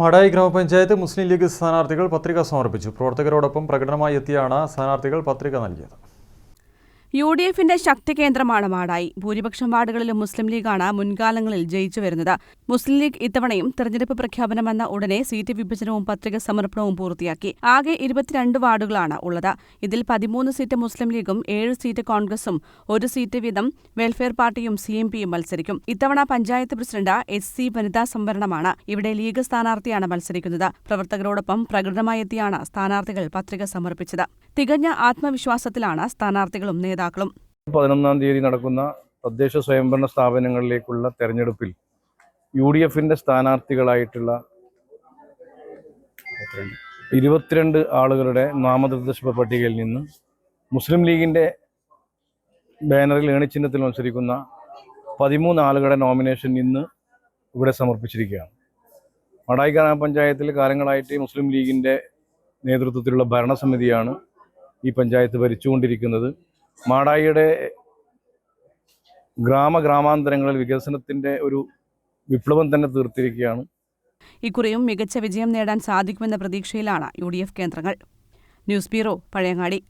മടായി ഗ്രാമപഞ്ചായത്ത് മുസ്ലിം ലീഗ് സ്ഥാനാർത്ഥികൾ പത്രിക സമർപ്പിച്ചു. പ്രവർത്തകരോടൊപ്പം പ്രകടനമായി എത്തിയാണ് സ്ഥാനാർത്ഥികൾ പത്രിക നൽകിയത്. യു ഡി എഫിന്റെ ശക്തി കേന്ദ്രമാണ് മാടായി ഭൂരിപക്ഷം വാർഡുകളിലും മുസ്ലിം ലീഗാണ് മുൻകാലങ്ങളിൽ ജയിച്ചു വരുന്നത്. മുസ്ലിം ലീഗ് ഇത്തവണയും തെരഞ്ഞെടുപ്പ് പ്രഖ്യാപനമെന്ന ഉടനെ സീറ്റ് വിഭജനവും പത്രിക സമർപ്പണവും പൂർത്തിയാക്കി. ആകെ ഇരുപത്തിരണ്ട് വാർഡുകളാണ് ഉള്ളത്. ഇതിൽ പതിമൂന്ന് സീറ്റ് മുസ്ലിം ലീഗും ഏഴ് സീറ്റ് കോൺഗ്രസും ഒരു സീറ്റ് വീതം വെൽഫെയർ പാർട്ടിയും സി എം പിയും മത്സരിക്കും. ഇത്തവണ പഞ്ചായത്ത് പ്രസിഡന്റ് എസ് സി വനിതാ സംവരണമാണ് ഇവിടെ ലീഗ് സ്ഥാനാർത്ഥിയാണ് മത്സരിക്കുന്നത്. പ്രവർത്തകരോടൊപ്പം പ്രകടനമായെത്തിയാണ് സ്ഥാനാർത്ഥികൾ പത്രിക സമർപ്പിച്ചത്. തികഞ്ഞ ആത്മവിശ്വാസത്തിലാണ് സ്ഥാനാർത്ഥികളും നേതാക്കളും പതിനൊന്നാം തീയതി നടക്കുന്ന തദ്ദേശ സ്വയംഭരണ സ്ഥാപനങ്ങളിലേക്കുള്ള തെരഞ്ഞെടുപ്പിൽ യു ഡി എഫിന്റെ സ്ഥാനാർത്ഥികളായിട്ടുള്ള ഇരുപത്തിരണ്ട് ആളുകളുടെ നാമനിർദ്ദേശ പട്ടികയിൽ നിന്ന് മുസ്ലിം ലീഗിന്റെ ബാനറിൽ ഏണിച്ചിഹ്നത്തിൽ മത്സരിക്കുന്ന പതിമൂന്ന് ആളുകളുടെ നോമിനേഷൻ ഇന്ന് ഇവിടെ സമർപ്പിച്ചിരിക്കുകയാണ്. മടായി ഗ്രാമപഞ്ചായത്തിൽ കാലങ്ങളായിട്ട് മുസ്ലിം ലീഗിന്റെ നേതൃത്വത്തിലുള്ള ഭരണസമിതിയാണ് ഈ പഞ്ചായത്ത് ഭരിച്ചുകൊണ്ടിരിക്കുന്നത്. മാടായിയുടെ ഗ്രാമ ഗ്രാമാന്തരങ്ങളിൽ വികസനത്തിന്റെ ഒരു വിപ്ലവം തന്നെ തീർത്തിരിക്കുകയാണ്. ഇക്കുറിയും മികച്ച വിജയം നേടാൻ സാധിക്കുമെന്ന പ്രതീക്ഷയിലാണ് യു കേന്ദ്രങ്ങൾ. News bureau Pazhayangadi.